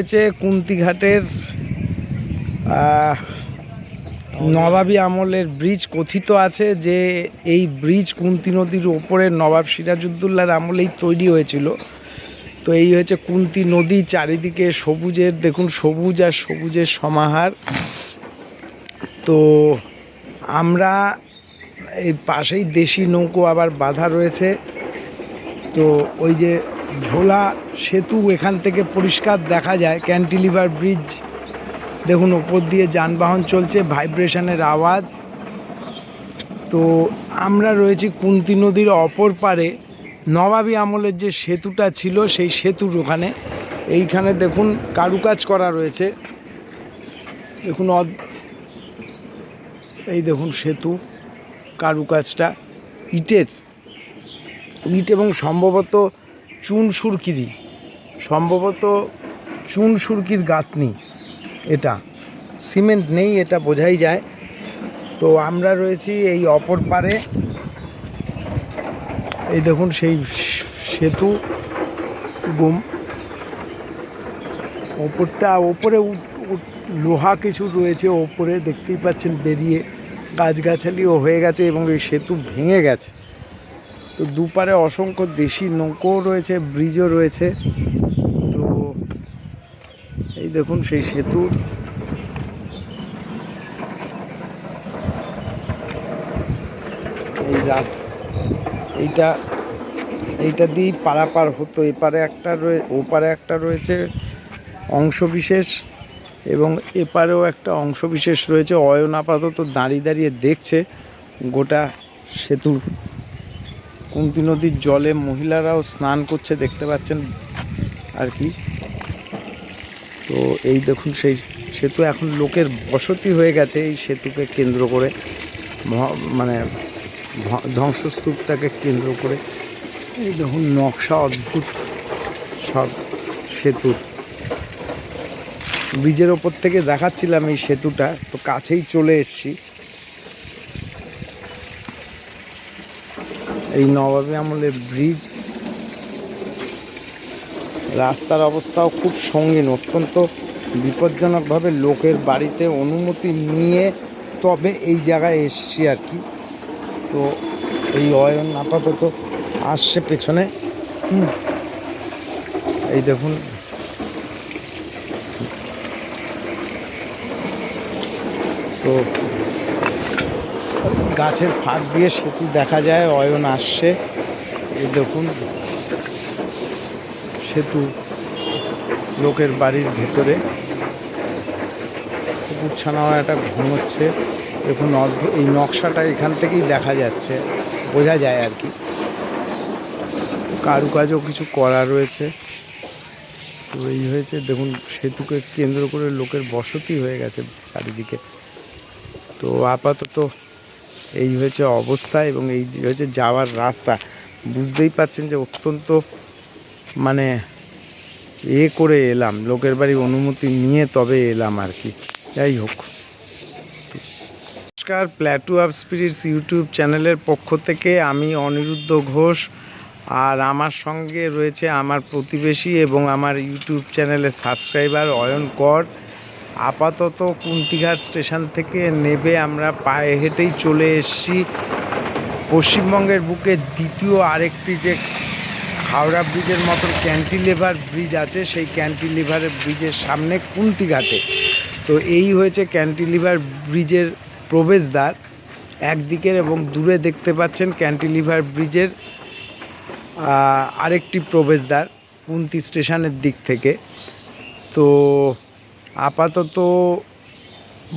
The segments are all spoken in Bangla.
হয়েছে কুন্তিঘাটের নবাবী আমলের ব্রিজ কথিত আছে যে এই ব্রিজ কুন্তি নদীর ওপরে নবাব সিরাজউদ্দৌলার আমলেই তৈরি হয়েছিল। তো এই হচ্ছে কুন্তি নদী, চারিদিকে সবুজের, দেখুন সবুজ আর সবুজের সমাহার। তো আমরা এই পাশেই দেশি নৌকো আবার বাঁধা রয়েছে। তো ওই যে ঝোলা সেতু এখান থেকে পরিষ্কার দেখা যায়। ক্যান্টিলিভার ব্রিজ, দেখুন ওপর দিয়ে যানবাহন চলছে, ভাইব্রেশনের আওয়াজ। তো আমরা রয়েছি কুন্তি নদীর অপর পারে। নবাবী আমলের যে সেতুটা ছিল, সেই সেতুর ওখানে। এইখানে দেখুন কারুকাজ করা রয়েছে। দেখুন এই দেখুন সেতু, কারুকাজটা। ইটের, ইট এবং সম্ভবত চুন সুরকিরি সম্ভবত চুন সুরকির গাঁথনি এটা। সিমেন্ট নেই, এটা বোঝাই যায়। তো আমরা রয়েছি এই অপর পারে। এই দেখুন সেই সেতু গুম। ওপরটা, ওপরে লোহা কিছু রয়েছে ওপরে, দেখতেই পাচ্ছেন বেরিয়ে। গাছগাছালিও হয়ে গেছে এবং এই সেতু ভেঙে গেছে। তো দুপারে অসংখ্য দেশি নৌকো রয়েছে, ব্রিজও রয়েছে। তো এই দেখুন সেই সেতু। এই রাস, এইটা এইটা দিয়েই পারাপার হতো। এপারে একটা রয়ে, ওপারে একটা রয়েছে অংশবিশেষ এবং এপারেও একটা অংশবিশেষ রয়েছে। অয়ন আপাতত দাঁড়িয়ে দাঁড়িয়ে দেখছে গোটা সেতুর কুন্তি নদীর জলে মহিলারাও স্নান করছে, দেখতে পাচ্ছেন আর কি। তো এই দেখুন, সেই সেতু এখন লোকের বসতি হয়ে গেছে এই সেতুকে কেন্দ্র করে। মানে ধ্বংসস্তূপটাকে কেন্দ্র করে। এই দেখুন, নকশা অদ্ভুত সব সেতুর। ব্রিজের ওপর থেকে দেখাচ্ছিলাম এই সেতুটা, তো কাছেই চলে এসেছি। এই নবাবী আমলের ব্রিজ রাস্তার অবস্থাও খুব সঙ্গীন, অত্যন্ত বিপজ্জনকভাবে লোকের বাড়িতে অনুমতি নিয়ে তবে এই জায়গায় এসছি আর কি। তো এই অয়ন আপাতত আসছে পেছনে। এই দেখুন। তো গাছের ফাঁক দিয়ে সেতু দেখা যায়, অয়ন আসছে। এই দেখুন, সেতু লোকের বাড়ির ভেতরে। কুকুর ছানাও একটা ঘুমোচ্ছে দেখুন এই নকশাটা এখান থেকেই দেখা যাচ্ছে, বোঝা যায় আর কি। কারুকাজও কিছু করা রয়েছে। তো এই হয়েছে, দেখুন, সেতুকে কেন্দ্র করে লোকের বসতি হয়ে গেছে চারিদিকে। তো আপাতত এই হয়েছে অবস্থা এবং এই হয়েছে যাওয়ার রাস্তা। বুঝতেই পাচ্ছেন যে অত্যন্ত মানে এ করে এলাম, লোকের বাড়ি অনুমতি নিয়ে তবে এলাম আর কি। যাই হোক। নমস্কার, প্ল্যাটু অফ স্পিরিটস ইউটিউব চ্যানেলের পক্ষ থেকে আমি অনিরুদ্ধ ঘোষ আর আমার সঙ্গে রয়েছে আমার প্রতিবেশী এবং আমার ইউটিউব চ্যানেলের সাবস্ক্রাইবার অয়ন কর। আপাতত কুন্তিঘাট স্টেশন থেকে নেবে আমরা পায়ে হেঁটেই চলে এসেছি। পশ্চিমবঙ্গের বুকে দ্বিতীয় আরেকটি যে হাওড়া ব্রিজের মতন ক্যান্টিলিভার ব্রিজ আছে, সেই ক্যান্টিলিভার ব্রিজের সামনে কুন্তিঘাটে। তো এই হয়েছে ক্যান্টিলিভার ব্রিজের প্রবেশদ্বার। একদিকের এবং দূরে দেখতে পাচ্ছেন ক্যান্টিলিভার ব্রিজের আরেকটি প্রবেশদ্বার কুন্তি স্টেশনের দিক থেকে। তো আপাতত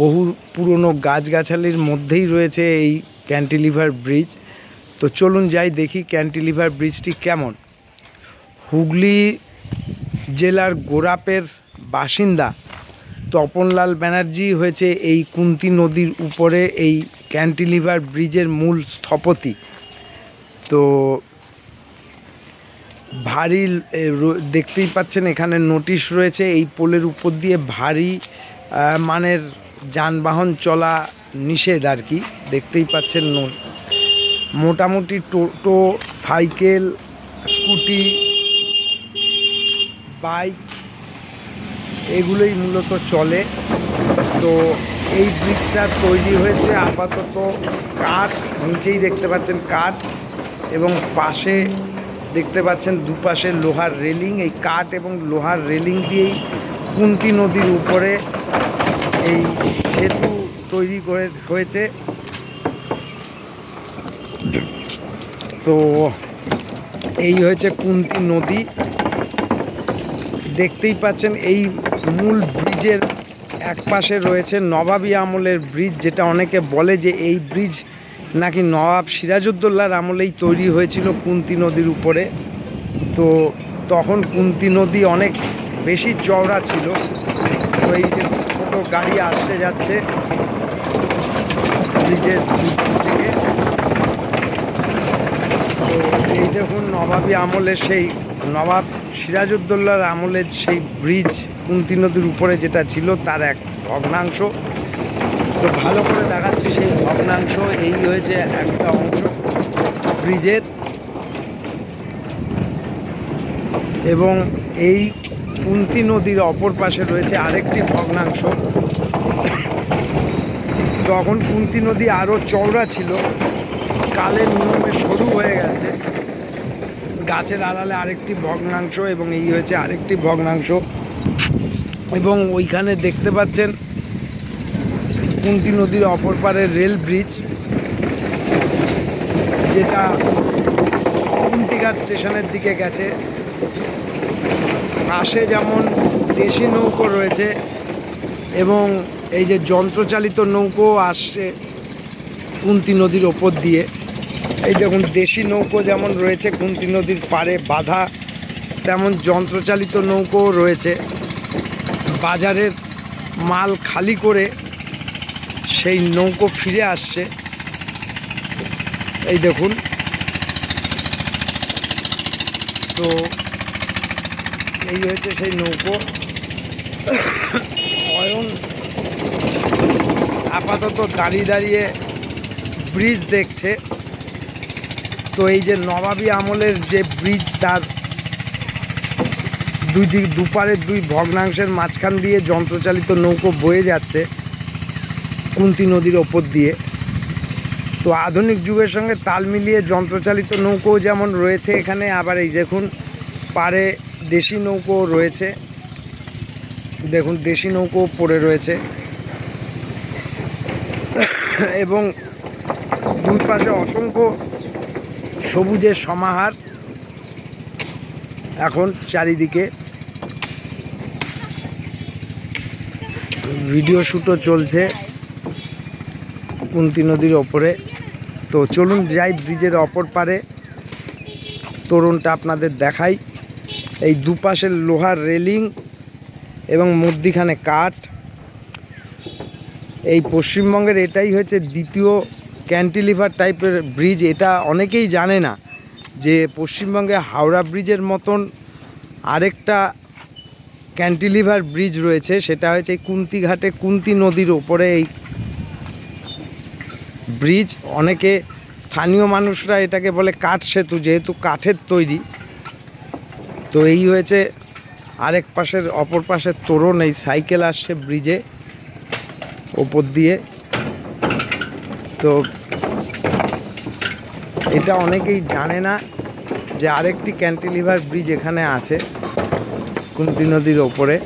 বহু পুরনো গাছগাছালির মধ্যেই রয়েছে এই ক্যান্টিলিভার ব্রিজ। তো চলুন যাই দেখি ক্যান্টিলিভার ব্রিজটি কেমন। হুগলি জেলার গোরাপের বাসিন্দা তপনলাল ব্যানার্জি হয়েছে এই কুন্তি নদীর উপরে এই ক্যান্টিলিভার ব্রিজের মূল স্থপতি। তো ভারী দেখতেই পাচ্ছেন এখানে নোটিশ রয়েছে। এই পোলের উপর দিয়ে ভারী মানের যানবাহন চলা নিষেধ আর কি। দেখতেই পাচ্ছেন মোটামুটি টোটো সাইকেল, স্কুটি, বাইক, এগুলোই মূলত চলে। তো এই ব্রিজটা তৈরি হয়েছে আপাতত কাঠ, নিচেই দেখতে পাচ্ছেন কাঠ এবং পাশে দেখতে পাচ্ছেন দুপাশে লোহার রেলিং, এই কাঠ এবং লোহার রেলিং দিয়েই কুন্তি নদীর উপরে এই সেতু তৈরি করে হয়েছে। তো এই হয়েছে কুন্তি নদী। দেখতেই পাচ্ছেন এই মূল ব্রিজের এক পাশে রয়েছে নবাবী আমলের ব্রিজ, যেটা অনেকে বলে যে এই ব্রিজ নাকি নবাব সিরাজউদ্দৌলার আমলেই তৈরি হয়েছিল কুন্তি নদীর উপরে? তো তখন কুন্তি নদী অনেক বেশি চওড়া ছিল। তো এই যে ছোটো গাড়ি আসছে যাচ্ছে, ব্রিজের থেকে তো এই দেখুন নবাবী আমলের সেই, নবাব সিরাজউদ্দৌলার আমলের সেই ব্রিজ কুন্তি নদীর উপরে যেটা ছিল, তার এক ভগ্নাংশ। তো ভালো করে দেখাচ্ছি সেই ভগ্নাংশ এই হয়েছে একটা অংশ ব্রিজের। এবং এই কুন্তি নদীর অপর পাশে রয়েছে আরেকটি ভগ্নাংশ তখন কুন্তি নদী আরও চওড়া ছিল। কালের নিয়মে সরু হয়ে গেছে। গাছের আড়ালে আরেকটি ভগ্নাংশ এবং এই হয়েছে আরেকটি ভগ্নাংশ। এবং ওইখানে দেখতে পাচ্ছেন কুন্তি নদীর অপর পারে রেল ব্রিজ, যেটা কুন্তিঘাট স্টেশনের দিকে গেছে। পাশে যেমন দেশি নৌকো রয়েছে এবং এই যে যন্ত্রচালিত নৌকো আসছে কুন্তি নদীর ওপর দিয়ে, এই দেখুন দেশি নৌকো যেমন রয়েছে কুন্তি নদীর পাড়ে বাঁধা, তেমন যন্ত্রচালিত নৌকোও রয়েছে। বাজারের মাল খালি করে সেই নৌকো ফিরে আসছে। এই দেখুন। তো এই হয়েছে সেই নৌকো। অয়ন আপাতত দাঁড়িয়ে দাঁড়িয়ে ব্রিজ দেখছে। তো এই যে নবাবী আমলের যে ব্রিজ, তার দুই দিক, দুপারের দুই ভগ্নাংশের মাঝখান দিয়ে যন্ত্রচালিত নৌকো বয়ে যাচ্ছে। কুন্তি নদীর ওপর দিয়ে। তো আধুনিক যুগের সঙ্গে তাল মিলিয়ে যন্ত্রচালিত নৌকোও যেমন রয়েছে এখানে, আবার এই দেখুন পারে দেশি নৌকো রয়েছে। দেখুন, দেশি নৌকো পড়ে রয়েছে। এবং দুই পাশে অসংখ্য সবুজের সমাহার এখন চারিদিকে। ভিডিও শ্যুটও চলছে। কুন্তি নদীর ওপরে। তো চলুন যাই ব্রিজের অপর পারে। তরুণটা আপনাদের দেখাই। এই দুপাশের লোহার রেলিং এবং মধ্যিখানে কাঠ। এই পশ্চিমবঙ্গের এটাই হয়েছে দ্বিতীয় ক্যান্টিলিভার টাইপের ব্রিজ। এটা অনেকেই জানে না যে পশ্চিমবঙ্গে হাওড়া ব্রিজের মতন আরেকটা ক্যান্টিলিভার ব্রিজ রয়েছে। সেটা হয়েছে কুন্তি ঘাটে কুন্তি নদীর ওপরে এই ব্রিজ, অনেকে স্থানীয় মানুষরা এটাকে বলে কাঠ সেতু, যেহেতু কাঠের তৈরি। তো এই হয়েছে আরেক পাশের, অপর পাশের তোরণ, এই সাইকেল আসছে ব্রিজে, ওপর দিয়ে। তো এটা অনেকেই জানে না যে আরেকটি ক্যান্টিলিভার ব্রিজ এখানে আছে, কুন্তি নদীর ওপরে।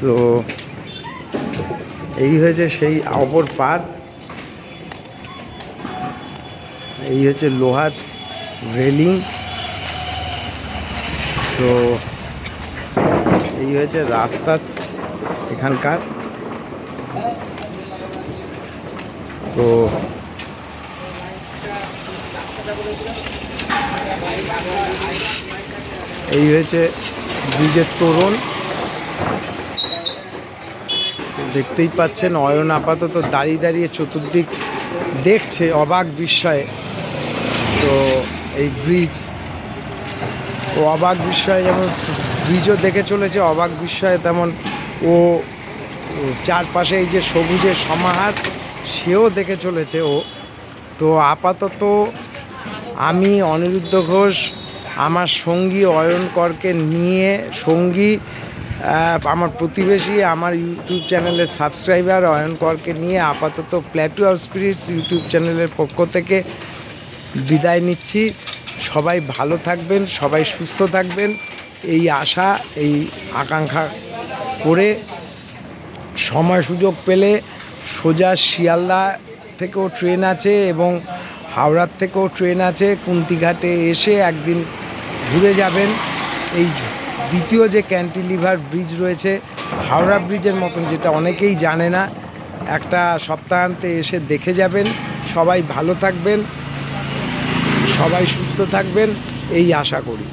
তো এই হয়েছে সেই অপর পার এই হচ্ছে লোহার রেলিং। তো এই হয়েছে রাস্তা এখানকার। তো এই হয়েছে ব্রিজের তোরণ। দেখতেই পাচ্ছেন, অয়ন আপাতত দাঁড়িয়ে দাঁড়িয়ে চতুর্দিক দেখছে, অবাক বিস্ময়ে। তো এই ব্রিজ ও অবাক বিস্ময়ে যেমন ব্রিজও দেখে চলেছে, অবাক বিস্ময়ে তেমন ও চারপাশে এই যে সবুজের সমাহার, সেও দেখে চলেছে ও। তো আপাতত আমি, অনিরুদ্ধ ঘোষ, আমার সঙ্গী অয়ন করকে নিয়ে সঙ্গী আমার প্রতিবেশী, আমার ইউটিউব চ্যানেলের সাবস্ক্রাইবার অয়ন করকে নিয়ে আপাতত প্ল্যাটু অফ স্পিরিটস ইউটিউব চ্যানেলের পক্ষ থেকে বিদায় নিচ্ছি। সবাই ভালো থাকবেন, সবাই সুস্থ থাকবেন। এই আশা, এই আকাঙ্ক্ষা করে সময় সুযোগ পেলে সোজা শিয়ালদা থেকেও ট্রেন আছে এবং হাওড়ার থেকেও ট্রেন আছে। কুন্তিঘাটে এসে একদিন ঘুরে যাবেন। এই দ্বিতীয় যে ক্যান্টিলিভার ব্রিজ রয়েছে, হাওড়া ব্রিজের মতন, যেটা অনেকেই জানে না, একটা সপ্তাহান্তে এসে দেখে যাবেন। সবাই ভালো থাকবেন, সবাই সুস্থ থাকবেন, এই আশা করি।